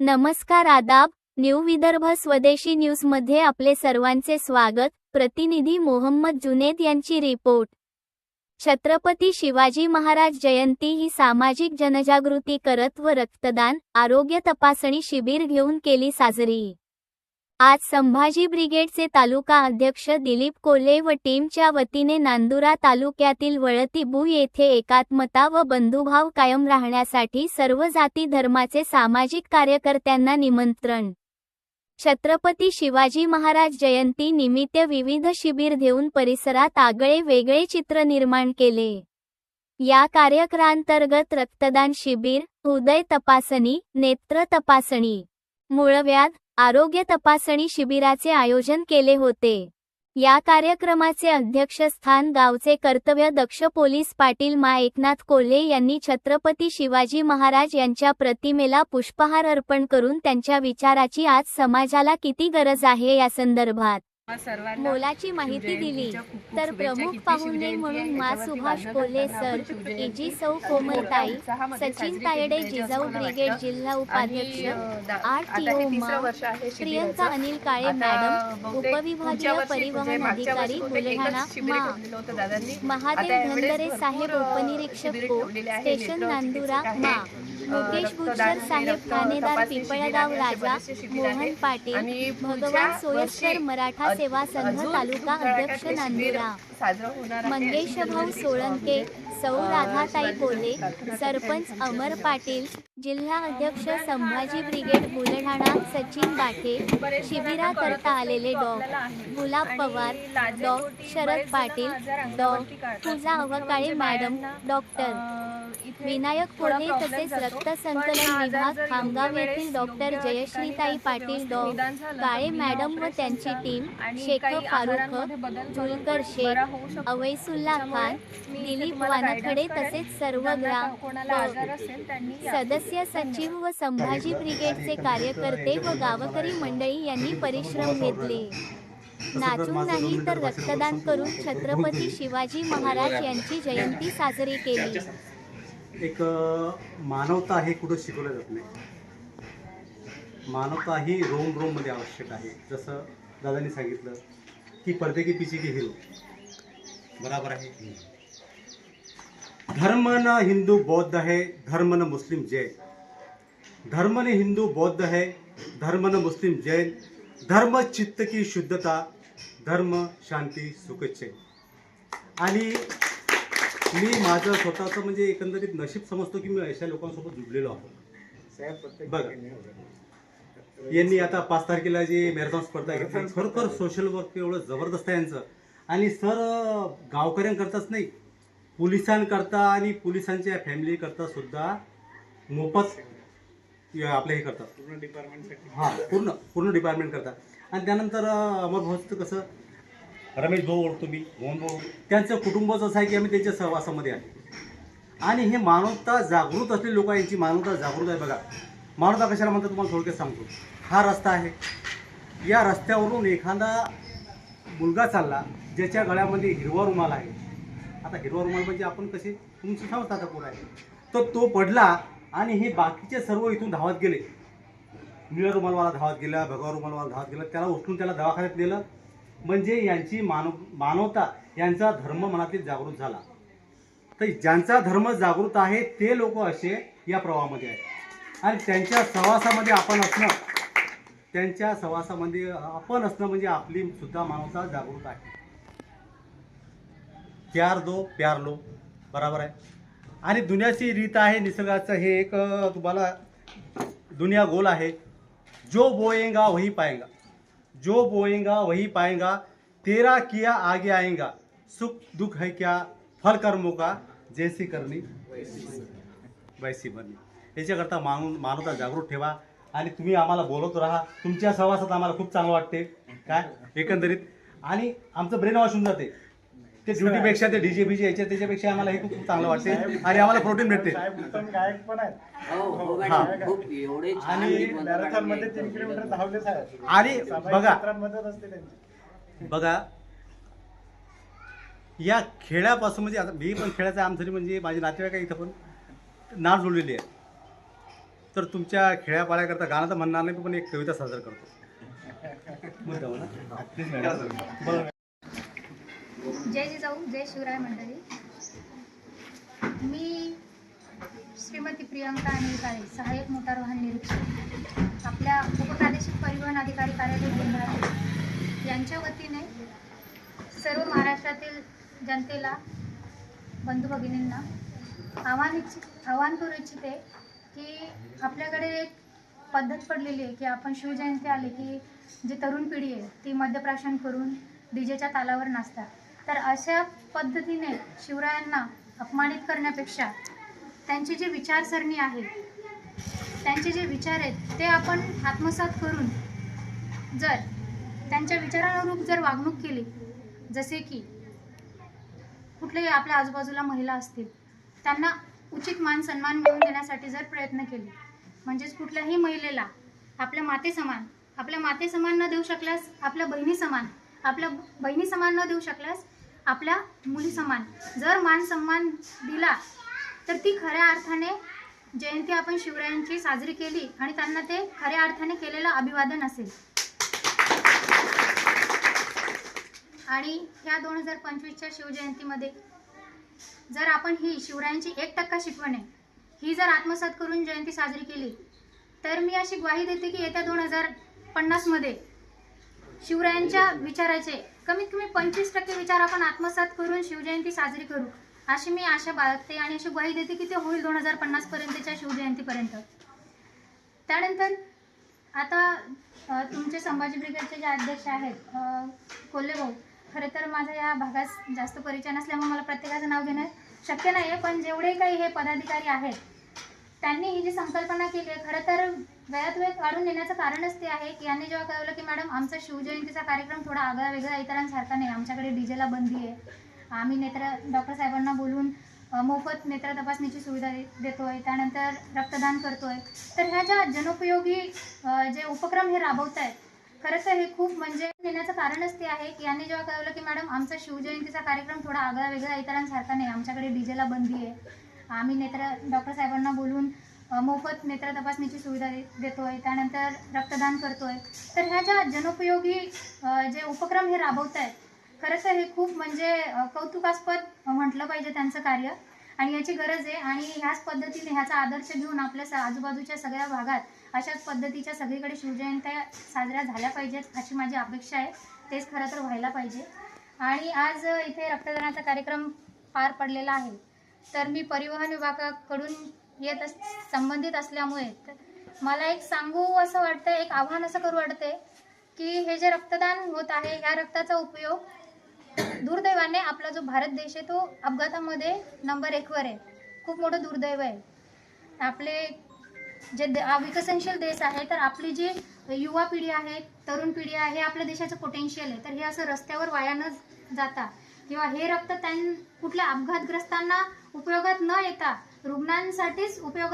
नमस्कार आदाब न्यू विदर्भ स्वदेशी न्यूजमध्ये आपले सर्वांचे स्वागत. प्रतिनिधी मोहम्मद जुनेद यांची रिपोर्ट. छत्रपती शिवाजी महाराज जयंती ही सामाजिक जनजागृती करत व रक्तदान आरोग्य तपासणी शिबिर घेऊन केली साजरी. आज संभाजी ब्रिगेडचे तालुका अध्यक्ष दिलीप कोल्हे व टीमच्या वतीने नांदुरा तालुक्यातील वळतीबू येथे एकात्मता व बंधुभाव कायम राहण्यासाठी सर्व जाती धर्माचे सामाजिक कार्यकर्त्यांना निमंत्रण. छत्रपती शिवाजी महाराज जयंती निमित्त विविध शिबिर देऊन परिसरात आगळे वेगळे चित्र निर्माण केले. या कार्यक्रमांतर्गत रक्तदान शिबिर हृदय तपासणी नेत्र तपासणी मूळव्याध आरोग्य तपासणी शिबिराचे आयोजन केले होते. या कार्यक्रमाचे अध्यक्षस्थान गावचे कर्तव्य दक्ष पोलीस पाटील मा एकनाथ कोल्हे यांनी छत्रपती शिवाजी महाराज यांच्या प्रतिमेला पुष्पहार अर्पण करून त्यांच्या विचाराची आज समाजाला किती गरज आहे या संदर्भात मोलाची माहिती दिली तर. प्रमुख पाहुणे म्हणून. मा सुभाष कोल्हे सर एजी सौ कोमलताई सचिन तायडे जिजाऊ ब्रिगेड. जिल्हा उपाध्यक्ष आहे प्रियंका. अनिल काळे मॅडम उपविभागीय परिवहन म्हणजे अधिकारी बुलढाणा. महादेव धनगरे साहेब उपनिरीक्षक. स्टेशन नांदुरा मा. मुकेश आणि साहेब ठाणेदार पिंपळगाव राजा मोहन. पाटील भगवान सोयस्कर मराठा सेवा संघ तालुका अध्यक्ष नांदुरा. मंगेश भाऊ सोळंके सौ राधाताई प्रार्थना सरपंच अमर पाटील जिल्हा अध्यक्ष संभाजी ब्रिगेड बुलढाणा सचिन बाटे शिबिराकरता आलेले डॉ. गुलाब पवार डॉ. शरद पाटील डॉ. पूजा अवकाळे मॅडम डॉक्टर. विनायक कोल्हे तसेच रक्त संकलन विभाग खामगाव येथील डॉक्टर जयश्रीताई पाटील डॉ काळे मॅडम व त्यांची टीम शेख फारुख जुलकर शेख अवैसुल्ला खान दिलीप वानखडे तसेच सर्व ग्राम सदस्य सचिव व संभाजी ब्रिगेडचे कार्यकर्ते व गावकरी मंडळी यांनी परिश्रम घेतले. नाचून नाही तर रक्तदान करून छत्रपती शिवाजी महाराज यांची जयंती साजरी केली. एक मानवता हे कुठं शिकवलं जात नाही. मानवता ही रोम रोममध्ये आवश्यक आहे. जसं दादांनी सांगितलं की पडदे की पीछे की हिरो. बराबर आहे? धर्म न हिंदू बौद्ध है धर्म न मुस्लिम जैन. धर्म न हिंदू बौद्ध है धर्म न मुस्लिम जैन. धर्म चित्त की शुद्धता धर्म शांती सुखच आणि मी माझं स्वतःचं म्हणजे एकंदरीत नशीब समजतो की मी अशा लोकांसोबत जुडलेलो आहोत. बघा. यांनी आता पाच तारखेला जी मॅरेथॉन स्पर्धा घेतली खरोखर सोशल वर्क एवढं जबरदस्त आहे यांचं. आणि सर गावकऱ्यांकरताच नाही पोलिसांकरता आणि पोलिसांच्या फॅमिलीकरता सुद्धा मोफत या आपलं हे करतात. पूर्ण डिपार्टमेंटसाठी हां पूर्ण पूर्ण डिपार्टमेंट करतात. आणि त्यानंतर अं, अमर भाऊचं कसं रमेश भाऊ ओळखतो मी मोहन भाऊ त्यांचं कुटुंब जसं आहे की आम्ही त्यांच्या सहवासामध्ये आहे आणि हे मानवता जागृत असलेले लोक यांची मानवता जागृत आहे बघा. मानवता कशाला म्हणतात तुम्हाला थोडक्यात सांगतो. हा रस्ता आहे. या रस्त्यावरून एखादा मुलगा चालला ज्याच्या गळ्यामध्ये हिरवा रुमाल आहे. आता हिरवा रुमाल म्हणजे आपण कसे? तुमची समजता आता कोण आहे? तर तो पडला आणि हे बाकीचे सर्व इथून धावत गेले. निळा रुमालवाला धावत गेला भगवा रुमालवाला धावत गेला त्याला उठून त्याला दवाखान्यात नेलं. म्हणजे यांची मानव मानवता यांचा धर्म मनातील जागृत झाला. तर ज्यांचा धर्म जागृत आहे ते लोक असे या प्रवाहामध्ये आहेत. आणि त्यांच्या सहवासामध्ये आपण असणं त्यांच्या सहवासामध्ये आपण असणं म्हणजे आपली सुद्धा मानवता जागृत आहे. प्यार दो प्यार लो. बरोबर आहे? आणि दुनियाची रीत आहे निसर्गाचं. हे एक तुम्हाला दुनिया गोल आहे. जो बोएगा वही पाएगा जो बोएगा वही पाएगा। तेरा किया आगे आएगा। सुख दुख है क्या? फल कर्मों का जैसी करनी वैसी बनी याच्याकरता मानून मानवता जागृत ठेवा आणि तुम्ही आम्हाला बोलत राहा. तुमच्या सहवासात आम्हाला खूप चांगलं वाटते. काय? एकंदरीत. आणि आमचं ब्रेन वॉश होऊन जाते. ते ड्युटीपेक्षा ते डीजे बीजे याच्या त्याच्यापेक्षा आम्हाला हे खूप चांगलं वाटते आणि आम्हाला प्रोटीन भेटते साहेब उत्तम गायक पण आहेत. हो हो हा. मॅडम खूप एवढे छान आणि गीत म्हणतात मॅरेथॉनमध्ये आणि तीन किलोमीटर धावले साहेब. आणि सामाजिक बघा. क्षेत्रांमध्येच असते त्यांची. बघा. या खेळापासून म्हणजे आता मी पण खेळाचा आमचं म्हणजे माझे नातेवाईक आहे इथं पण. नाव जोडलेली आहे. तर तुमच्या खेळापाड्याकरता गाणं तर म्हणणार नाही पण एक कविता सादर करतो. मुद्दाम ना? बरं. जय जिजाऊ जय शिवराय मंडळी. मी श्रीमती प्रियंका अनिलकाळे सहाय्यक मोटार वाहन निरीक्षक आपल्या उपप्रादेशिक परिवहन अधिकारी कार्यालय गोंधळा यांच्या वतीने सर्व महाराष्ट्रातील जनतेला बंधू भगिनींना आव्हान इच्छित आव्हान करू इच्छिते की आपल्याकडे एक पद्धत पडलेली आहे की आपण शिवजयंती आली की जी तरुण पिढी आहे ती मद्यप्राशन करून डीजेच्या तालावर नाचतात. तर अशा पद्धतीने शिवरायांना अपमानित करण्यापेक्षा त्यांची जी विचारसरणी आहे त्यांचे जे विचार आहेत ते आपण आत्मसात करून जर त्यांच्या विचारानुरूप जर वागणूक केली जसे की कुठल्याही आपल्या आजूबाजूला महिला असतील त्यांना उचित मान सन्मान मिळवून देण्यासाठी जर प्रयत्न केले म्हणजेच कुठल्याही महिलेला आपल्या माते समान आपल्या माते समान न देऊ शकल्यास आपल्या बहिणी समान आपल्या बहिणी समान न देऊ शकल्यास आपल्या मुली समान. जर मान सन्मान दिला तर ती खऱ्या अर्थाने जयंती आपण शिवरायांची साजरी केली आणि त्यांना ते खऱ्या अर्थाने केलेलं अभिवादन असेल. आणि ह्या दोन हजार पंचवीसच्या शिवजयंतीमध्ये जर आपण ही शिवरायांची एक टक्का शिकवण आहे ही जर आत्मसात करून जयंती साजरी केली तर मी अशी ग्वाही देते की येत्या दोन हजार पन्नासमध्ये शिवरायांच्या विचाराचे कमीत कमी पंचवीस टक्के विचार आपण आत्मसात करून शिवजयंती साजरी करू. अशी मी आशा बाळगते आणि अशी ग्वाही देते की ते होईल दोन हजार पन्नासपर्यंतच्या शिवजयंतीपर्यंत. त्यानंतर आता तुमचे संभाजी ब्रिगेडचे जे अध्यक्ष आहेत कोल्हे भाऊ खरं तर माझा या भागास जास्त परिचय नसल्यामुळे मला प्रत्येकाचं नाव घेणं शक्य नाही आहे पण जेवढे काही हे पदाधिकारी आहेत त्यांनी ही जी संकल्पना केली आहे खरं तर वेळात वेळ काढून नेण्याचं कारणच ते आहे की यांनी जेव्हा कळवलं की मॅडम आमचा शिवजयंतीचा कार्यक्रम थोडा आगळा वेगळा इतरांसारखा नाही आमच्याकडे डीजेला बंदी आहे. आम्ही नेत्र डॉक्टर साहेबांना बोलून मोफत नेत्र तपासणीची सुविधा दे- देतोय त्यानंतर रक्तदान करतोय. तर ह्या ज्या जनोपयोगी जे उपक्रम हे राबवत आहेत खरं तर हे खूप म्हणजे नेण्याचं कारणच ते आहे की यांनी जेव्हा कळवलं की मॅडम आमचा शिवजयंतीचा कार्यक्रम थोडा आगळा वेगळा इतरांसारखा नाही आमच्याकडे डीजेला बंदी आहे. आम्ही नेत्र डॉक्टर साहेबांना बोलून मोफत नेत्र तपासणीची सुविधा दे- देतोय. त्यानंतर रक्तदान करतोय. तर ह्या ज्या जनोपयोगी जे उपक्रम हे राबवत आहेत खरं तर हे खूप म्हणजे कौतुकास्पद म्हटलं पाहिजे त्यांचं कार्य. आणि याची गरज आहे. आणि ह्याच पद्धतीने ह्याचा आदर्श घेऊन आपल्या स- आजूबाजूच्या सगळ्या भागात अशाच पद्धतीच्या सगळीकडे शिवजयंत्या साजऱ्या झाल्या पाहिजेत अशी माझी अपेक्षा आहे. तेच खरं तर व्हायला पाहिजे. आणि आज इथे रक्तदानाचा कार्यक्रम पार पडलेला आहे. तर मी परिवहन विभागाकडून येत अस संबंधित असल्यामुळे तर मला एक सांगू असं वाटतं एक आव्हान असं करू वाटते की हे जे रक्तदान होत आहे ह्या रक्ताचा उपयोग दुर्दैवाने आपला जो भारत देश आहे तो अपघातामध्ये नंबर एकवर आहे. खूप मोठं दुर्दैव आहे. आपले जे दे- विकसनशील देश आहे तर आपली जी युवा पिढी आहे तरुण पिढी आहे हे आपल्या देशाचं पोटेन्शियल आहे. तर हे असं रस्त्यावर वाया न जाता किंवा हे रक्त त्यां कुठल्या अपघातग्रस्तांना उपयोगात न येता रुग्णांसाठीच उपयोगात